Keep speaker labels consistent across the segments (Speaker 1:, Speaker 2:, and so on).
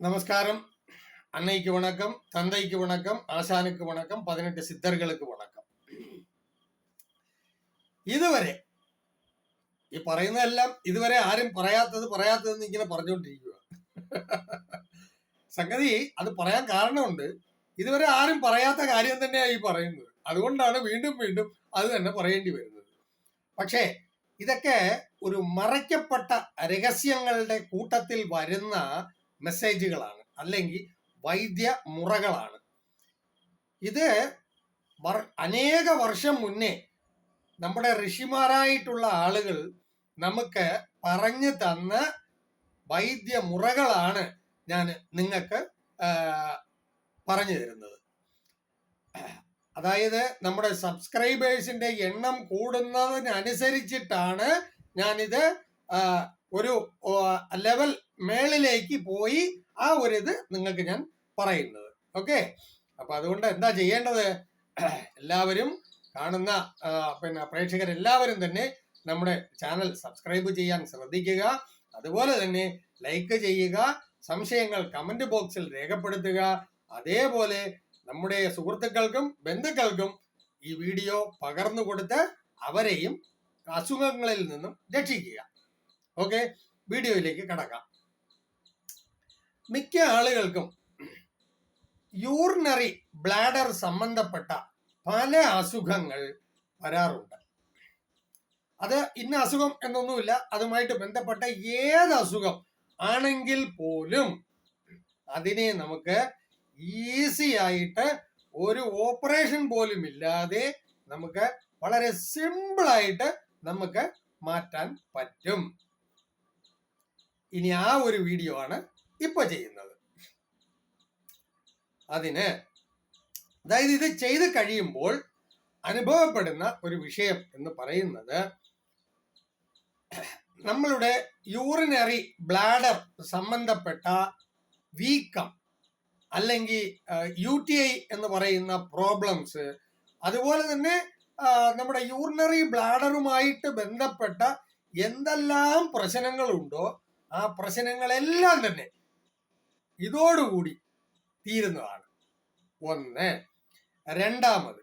Speaker 1: நமஸ்காரம் அன்னைக்கு வணக்கம் தந்தைக்கு வணக்கம் ஆசானுக்கு வணக்கம் பதினெட்டு சித்தர்களுக்கு വണക്കം ഇതുവരെ ഈ പറയുന്നതെല്ലാം ഇതുവരെ ആരും പറയാത്തത് പറയാത്തതെന്ന് ഇങ്ങനെ പറഞ്ഞുകൊണ്ടിരിക്കുക സംഗതി അത് പറയാൻ കാരണമുണ്ട് ഇതുവരെ ആരും പറയാത്ത കാര്യം തന്നെയാണ് ഈ പറയുന്നത് അതുകൊണ്ടാണ് വീണ്ടും വീണ്ടും അത് തന്നെ പറയേണ്ടി വരുന്നത് പക്ഷേ ഇതൊക്കെ ഒരു മറയ്ക്കപ്പെട്ട രഹസ്യങ്ങളുടെ കൂട്ടത്തിൽ വരുന്ന മെസ്സേജുകളാണ് അല്ലെങ്കിൽ വൈദ്യ മുറകളാണ്. ഇത് അനേക വർഷം മുന്നേ നമ്മുടെ ഋഷിമാരായിട്ടുള്ള ആളുകൾ നമുക്ക് പറഞ്ഞു തന്ന വൈദ്യ മുറകളാണ് ഞാൻ നിങ്ങൾക്ക് പറഞ്ഞു തരുന്നത്. അതായത് നമ്മുടെ സബ്സ്ക്രൈബേഴ്സിന്റെ എണ്ണം കൂടുന്നതിനനുസരിച്ചിട്ടാണ് ഞാനിത് ഒരു ലെവൽ മേളിലേക്ക് പോയി ആ ഒരു ഇത് നിങ്ങൾക്ക് ഞാൻ പറയുന്നത്. ഓക്കെ അപ്പൊ അതുകൊണ്ട് എന്താ ചെയ്യേണ്ടത്? എല്ലാവരും കാണുന്ന പിന്നെ പ്രേക്ഷകരെല്ലാവരും തന്നെ നമ്മുടെ ചാനൽ സബ്സ്ക്രൈബ് ചെയ്യാൻ ശ്രദ്ധിക്കുക. അതുപോലെ തന്നെ ലൈക്ക് ചെയ്യുക സംശയങ്ങൾ കമന്റ് ബോക്സിൽ രേഖപ്പെടുത്തുക. അതേപോലെ നമ്മുടെ സുഹൃത്തുക്കൾക്കും ബന്ധുക്കൾക്കും ഈ വീഡിയോ പകർന്നു കൊടുത്ത് അവരെയും അസുഖങ്ങളിൽ നിന്നും രക്ഷിക്കുക. ഓക്കെ വീഡിയോയിലേക്ക് കടക്കാം. മിക്ക ആളുകൾക്കും യൂറിനറി ബ്ലാഡർ സംബന്ധപ്പെട്ട പല അസുഖങ്ങൾ വരാറുണ്ട്. അത് ഇന്ന അസുഖം എന്നൊന്നുമില്ല അതുമായിട്ട് ബന്ധപ്പെട്ട ഏത് അസുഖം ആണെങ്കിൽ പോലും അതിനെ നമുക്ക് ഈസി ആയിട്ട് ഒരു ഓപ്പറേഷൻ പോലും ഇല്ലാതെ നമുക്ക് വളരെ സിമ്പിളായിട്ട് നമുക്ക് മാറ്റാൻ പറ്റും. ഇനി ആ ഒരു വീഡിയോ ആണ് ഇപ്പൊ ചെയ്യുന്നത്. അതിന് അതായത് ഇത് ചെയ്ത് കഴിയുമ്പോൾ അനുഭവപ്പെടുന്ന ഒരു വിഷയം എന്ന് പറയുന്നത് നമ്മളുടെ യൂറിനറി ബ്ലാഡർ സംബന്ധപ്പെട്ട വീക്കം അല്ലെങ്കിൽ യു ടി ഐ എന്ന് പറയുന്ന പ്രോബ്ലംസ് അതുപോലെ തന്നെ നമ്മുടെ യൂറിനറി ബ്ലാഡറുമായിട്ട് ബന്ധപ്പെട്ട എന്തെല്ലാം പ്രശ്നങ്ങളുണ്ടോ ആ പ്രശ്നങ്ങളെല്ലാം തന്നെ ഇതോടുകൂടി തീരുന്നതാണ്. ഒന്ന്. രണ്ടാമത്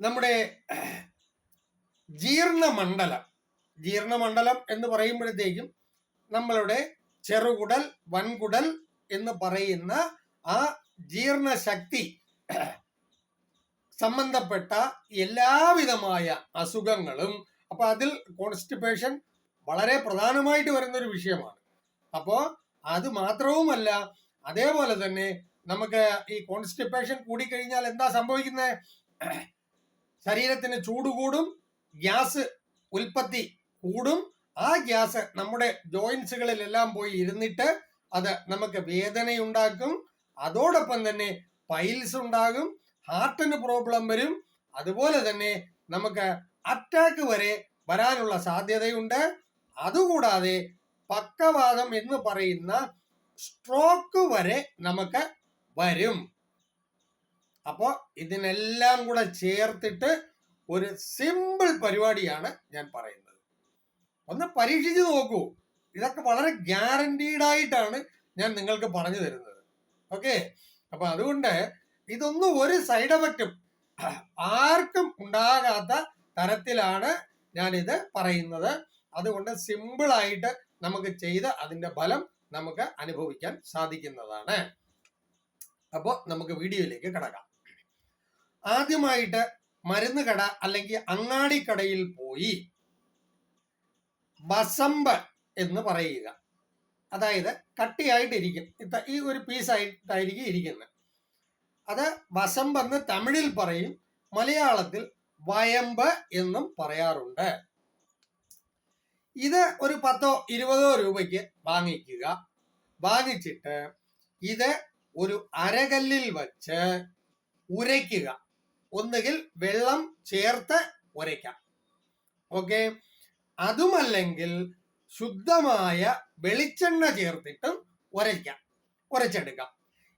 Speaker 1: നമ്മുടെ ജീർണമണ്ഡലം ജീർണമണ്ഡലം എന്ന് പറയുമ്പോഴത്തേക്കും നമ്മളുടെ ചെറുകുടൽ വൻകുടൽ എന്ന് പറയുന്ന ആ ജീർണശക്തി സംബന്ധപ്പെട്ട എല്ലാവിധമായ അസുഖങ്ങളും അപ്പൊ അതിൽ കോൺസ്റ്റിപ്പേഷൻ വളരെ പ്രധാനമായിട്ട് വരുന്ന ഒരു വിഷയമാണ്. അപ്പോ അത് മാത്രവുമല്ല അതേപോലെ തന്നെ നമുക്ക് ഈ കോൺസ്റ്റിപ്പേഷൻ കൂടിക്കഴിഞ്ഞാൽ എന്താ സംഭവിക്കുന്നത് ശരീരത്തിന് ചൂട് കൂടും ഗ്യാസ് ഉൽപ്പത്തി കൂടും. ആ ഗ്യാസ് നമ്മുടെ ജോയിൻസുകളിലെല്ലാം പോയി ഇരുന്നിട്ട് അത് നമുക്ക് വേദനയുണ്ടാക്കും. അതോടൊപ്പം തന്നെ പൈൽസ് ഉണ്ടാകും ഹാർട്ടിന് പ്രോബ്ലം വരും. അതുപോലെ തന്നെ നമുക്ക് അറ്റാക്ക് വരെ വരാനുള്ള സാധ്യതയുണ്ട്. അതുകൂടാതെ പക്കവാദം എന്ന് പറയുന്ന സ്ട്രോക്ക് വരെ നമുക്ക് വരും. അപ്പോ ഇതിനെല്ലാം കൂടെ ചേർത്തിട്ട് ഒരു സിമ്പിൾ പരിപാടിയാണ് ഞാൻ പറയുന്നത്. ഒന്ന് പരീക്ഷിച്ച് നോക്കൂ. ഇതൊക്കെ വളരെ ഗ്യാരണ്ടീഡ് ആയിട്ടാണ് ഞാൻ നിങ്ങൾക്ക് പറഞ്ഞു തരുന്നത്. ഓക്കെ അപ്പൊ അതുകൊണ്ട് ഇതൊന്നും ഒരു സൈഡ് എഫക്റ്റും ആർക്കും ഉണ്ടാകാത്ത തരത്തിലാണ് ഞാനിത് പറയുന്നത്. അതുകൊണ്ട് സിമ്പിൾ ആയിട്ട് നമുക്ക് ചെയ്ത് അതിന്റെ ഫലം നമുക്ക് അനുഭവിക്കാൻ സാധിക്കുന്നതാണ്. അപ്പോൾ നമുക്ക് വീഡിയോയിലേക്ക് കിടക്കാം. ആദ്യമായിട്ട് മരുന്ന് കട അല്ലെങ്കിൽ അങ്ങാടിക്കടയിൽ പോയി ബസമ്പ് എന്ന് പറയുക. അതായത് കട്ടിയായിട്ടിരിക്കും. ഈ ഒരു പീസായിട്ടായിരിക്കും ഇരിക്കുന്നത് അത് വസമ്പെന്ന് തമിഴിൽ പറയും. മലയാളത്തിൽ വയമ്പ് എന്നും പറയാറുണ്ട്. ഇത് ഒരു പത്തോ ഇരുപതോ രൂപയ്ക്ക് വാങ്ങിക്കുക. വാങ്ങിച്ചിട്ട് ഇത് ഒരു അരകല്ലിൽ വച്ച് ഉരയ്ക്കുക. ഒന്നുകിൽ വെള്ളം ചേർത്ത് ഉരയ്ക്കാം. ഓക്കെ? അതുമല്ലെങ്കിൽ ശുദ്ധമായ വെളിച്ചെണ്ണ ചേർത്തിട്ടും ഉരയ്ക്കാം. ഉരച്ചെടുക്കാം.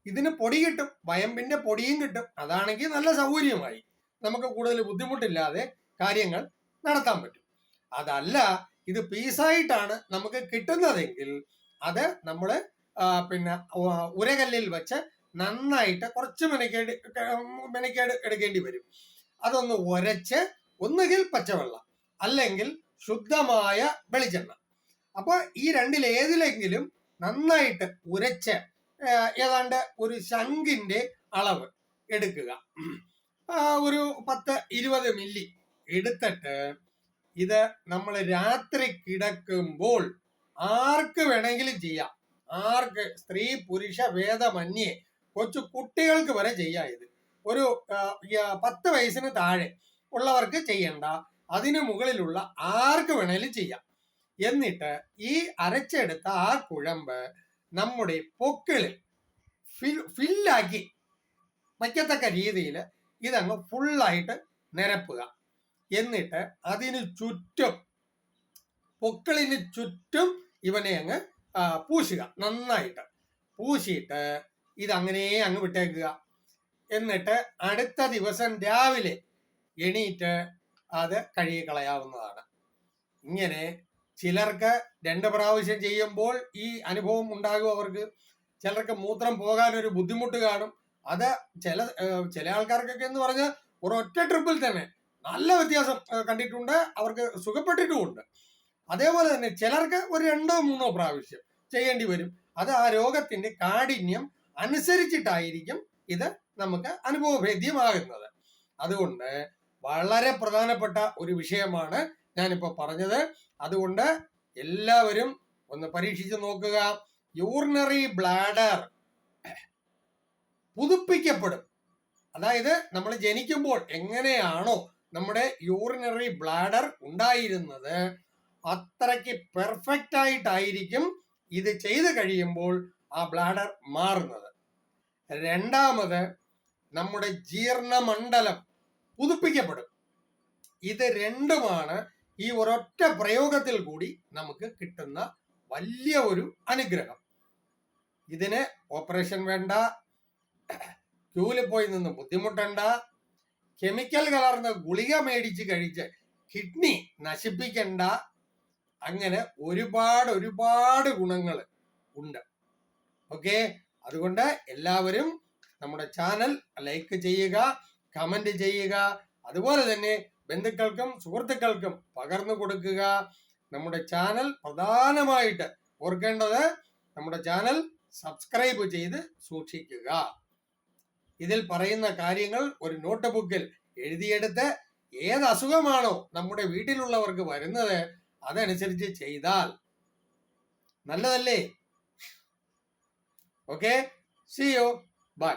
Speaker 1: ഇതിന് പൊടി കിട്ടും. വയമ്പിന്റെ പൊടിയും കിട്ടും. അതാണെങ്കിൽ നല്ല സൗകര്യമായി. നമുക്ക് കൂടുതൽ ബുദ്ധിമുട്ടില്ലാതെ കാര്യങ്ങൾ നടത്താൻ പറ്റും. അതല്ല ഇത് പീസായിട്ടാണ് നമുക്ക് കിട്ടുന്നതെങ്കിൽ അത് നമ്മൾ പിന്നെ ഉരകല്ലിൽ വെച്ച് നന്നായിട്ട് കുറച്ച് മെനക്കേട് മെനക്കേട് എടുക്കേണ്ടി വരും. അതൊന്ന് ഉരച്ച് ഒന്നുകിൽ പച്ചവെള്ളം അല്ലെങ്കിൽ ശുദ്ധമായ വെളിച്ചെണ്ണ. അപ്പോൾ ഈ രണ്ടിൽ ഏതിലെങ്കിലും നന്നായിട്ട് ഉരച്ച് ഏതാണ്ട് ഒരു ശംഖിന്റെ അളവ് എടുക്കുക. ഒരു പത്ത് ഇരുപത് മില്ലി എടുത്തിട്ട് ഇത് നമ്മൾ രാത്രി കിടക്കുമ്പോൾ ആർക്ക് വേണമെങ്കിലും ചെയ്യാം. ആർക്ക്? സ്ത്രീ പുരുഷ ഭേദമന്യേ കൊച്ചു കുട്ടികൾക്ക് വരെ ചെയ്യാം ഇത്. ഒരു പത്ത് വയസ്സിന് താഴെ ഉള്ളവർക്ക് ചെയ്യണ്ട. അതിനു മുകളിലുള്ള ആർക്ക് വേണേലും ചെയ്യാം. എന്നിട്ട് ഈ അരച്ചെടുത്ത ആ കുഴമ്പ് നമ്മുടെ പൊക്കിളിൽ ഫിൽ ഫില്ലാക്കി വയ്ക്കത്തക്ക രീതിയിൽ ഇതങ്ങ് ഫുള്ളായിട്ട് നിരപ്പുക. എന്നിട്ട് അതിന് ചുറ്റും പൊക്കളിന് ചുറ്റും ഇവനെ അങ്ങ് പൂശുക. നന്നായിട്ട്. പൂശിയിട്ട് ഇതങ്ങനെ അങ്ങ് വിട്ടേക്കുക. എന്നിട്ട് അടുത്ത ദിവസം രാവിലെ എണീറ്റ് അത് കഴുകി കളയാവുന്നതാണ് ഇങ്ങനെ ചിലർക്ക് രണ്ട് പ്രാവശ്യം ചെയ്യുമ്പോൾ ഈ അനുഭവം ഉണ്ടാകും അവർക്ക്. ചിലർക്ക് മൂത്രം പോകാൻ ഒരു ബുദ്ധിമുട്ട് കാണും. അത് ചില ചില ആൾക്കാർക്കൊക്കെ എന്ന് പറഞ്ഞാൽ ഒരൊറ്റ ട്രിപ്പിൽ തന്നെ നല്ല വ്യത്യാസം കണ്ടിട്ടുണ്ട്. അവർക്ക് സുഖപ്പെട്ടിട്ടുമുണ്ട്. അതേപോലെ തന്നെ ചിലർക്ക് ഒരു രണ്ടോ മൂന്നോ പ്രാവശ്യം ചെയ്യേണ്ടി വരും. അത് ആ രോഗത്തിന്റെ കാഠിന്യം അനുസരിച്ചിട്ടായിരിക്കും ഇത് നമുക്ക് അനുഭവഭേദ്യമാകുന്നത്. അതുകൊണ്ട് വളരെ പ്രധാനപ്പെട്ട ഒരു വിഷയമാണ് ഞാനിപ്പോ പറഞ്ഞത്. അതുകൊണ്ട് എല്ലാവരും ഒന്ന് പരീക്ഷിച്ച് നോക്കുക. യൂറിനറി ബ്ലാഡർ പുതുപ്പിക്കപ്പെടും. അതായത് നമ്മൾ ജനിക്കുമ്പോൾ എങ്ങനെയാണോ നമ്മുടെ യൂറിനറി ബ്ലാഡർ ഉണ്ടായിരുന്നത് അത്രയ്ക്ക് പെർഫെക്റ്റ് ആയിട്ടായിരിക്കും ഇത് ചെയ്തു കഴിയുമ്പോൾ ആ ബ്ലാഡർ മാറുന്നത്. രണ്ടാമത് നമ്മുടെ ജീർണമണ്ഡലം പുതുപ്പിക്കപ്പെടും. ഇത് രണ്ടുമാണ് ഈ ഒരൊറ്റ പ്രയോഗത്തിൽ കൂടി നമുക്ക് കിട്ടുന്ന വലിയ ഒരു അനുഗ്രഹം. ഇതിന് ഓപ്പറേഷൻ വേണ്ട ക്യൂവിൽ പോയി നിന്ന് ബുദ്ധിമുട്ടണ്ട കെമിക്കൽ കലർന്ന ഗുളിക മേടിച്ച് കഴിച്ച് കിഡ്നി നശിപ്പിക്കണ്ട. അങ്ങനെ ഒരുപാട് ഒരുപാട് ഗുണങ്ങൾ ഉണ്ട്. ഓക്കെ അതുകൊണ്ട് എല്ലാവരും നമ്മുടെ ചാനൽ ലൈക്ക് ചെയ്യുക കമന്റ് ചെയ്യുക. അതുപോലെ തന്നെ ബന്ധുക്കൾക്കും സുഹൃത്തുക്കൾക്കും പകർന്നു കൊടുക്കുക. നമ്മുടെ ചാനൽ പ്രധാനമായിട്ട് ഓർക്കേണ്ടത് നമ്മുടെ ചാനൽ സബ്സ്ക്രൈബ് ചെയ്ത് സൂക്ഷിക്കുക. ഇതിൽ പറയുന്ന കാര്യങ്ങൾ ഒരു നോട്ട് ബുക്കിൽ എഴുതിയെടുത്ത് ഏത് അസുഖമാണോ നമ്മുടെ വീട്ടിലുള്ളവർക്ക് വരുന്നത് അതനുസരിച്ച് ചെയ്താൽ നല്ലതല്ലേ? Okay C U by